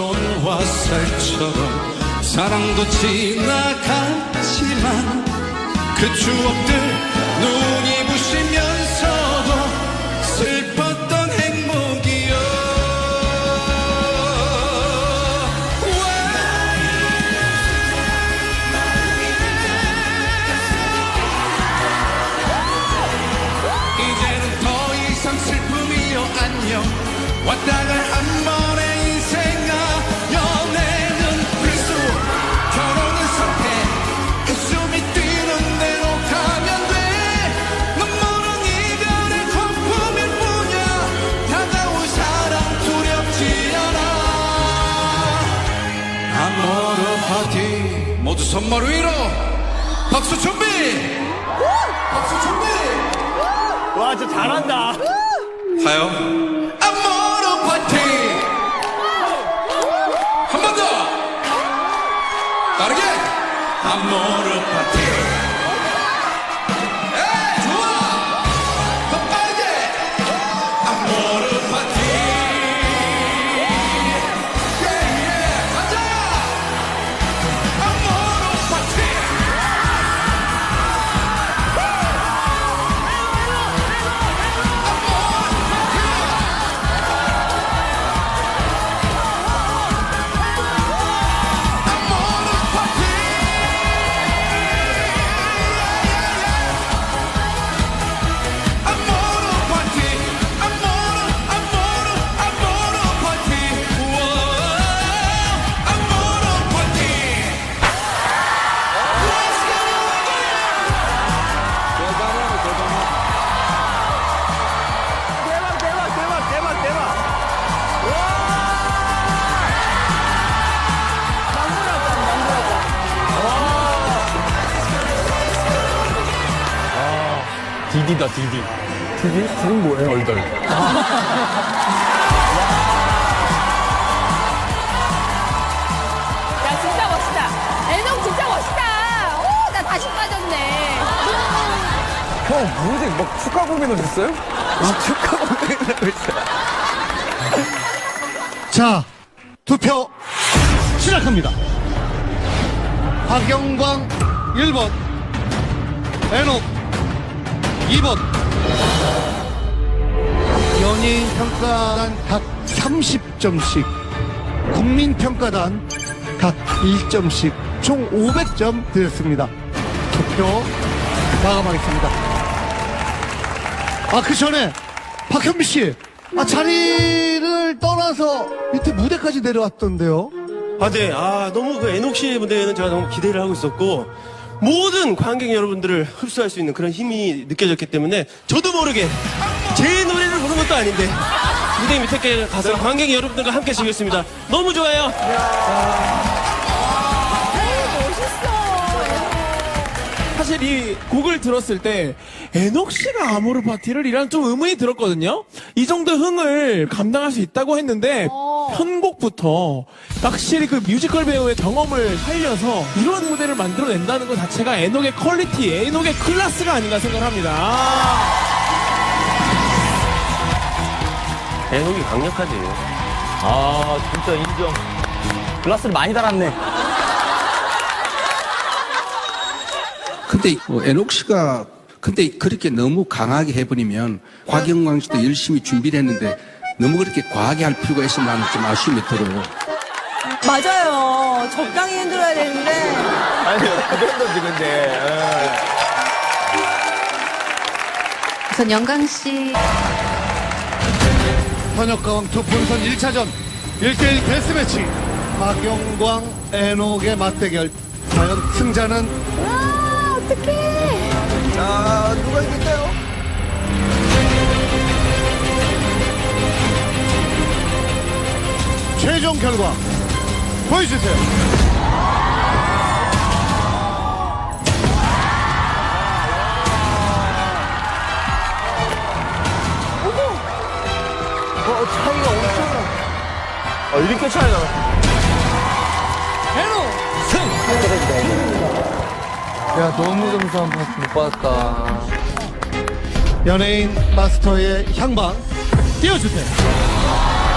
좋은 화살처럼 사랑도 지나갔지만 그 추억들 눈이 모두 손머리 위로 박수 준비 박수 준비 와, 진짜 잘한다. 가요. 디디다, 디디. 디디? 디는 뭐예요, 얼덜? 야 진짜 멋있다. 애동 진짜 멋있다. 오, 나 다시 빠졌네. 형, 무대 막 축하 공연 오셨어요? 아, 축하 공연 오셨어요? 자, 투표 시작합니다. 박영광 1번, 에녹 2번. 연예인 평가단 각 30점씩, 국민 평가단 각 1점씩, 총 500점 드렸습니다. 투표 마감하겠습니다. 아, 그 전에 박현미 씨, 아, 자리를 떠나서 밑에 무대까지 내려왔던데요. 아, 네. 아, 너무 그 에녹 씨 무대에는 제가 너무 기대를 하고 있었고, 모든 관객 여러분들을 흡수할 수 있는 그런 힘이 느껴졌기 때문에, 저도 모르게 제 노래를 부른 것도 아닌데, 무대 밑에 가서 관객 여러분들과 함께 즐겼습니다. 너무 좋아요. 사실 이 곡을 들었을 때 에녹 씨가 아모르 파티를 이란 좀 의문이 들었거든요. 이 정도 흥을 감당할 수 있다고 했는데 어. 편곡부터 확실히 그 뮤지컬 배우의 경험을 살려서 이런 무대를 만들어낸다는 것 자체가 에녹의 퀄리티, 에녹의 클래스가 아닌가 생각합니다. 에녹이 강력하지. 아, 진짜 인정. 글라스를 많이 달았네. 근데 뭐 에녹 씨가 근데 그렇게 너무 강하게 해버리면 곽영광 씨도 열심히 준비를 했는데 너무 그렇게 과하게 할 필요가 있어 나는 좀 아쉬움이 들어요. 맞아요. 적당히 흔들어야 되는데. 아니요, 그 정도지, 근데. 우선 영광 씨. 현역가왕 두 본선 1차전 1대1 데스매치 박영광, 에녹의 맞대결 과연 승자는 와, 어떡해. 결과 보여주세요 어, 차이가 엄청. 어, 이렇게 차이가 나. 야, 너무 점수 한번못 받았다. 연예인 마스터의 향방 띄워주세요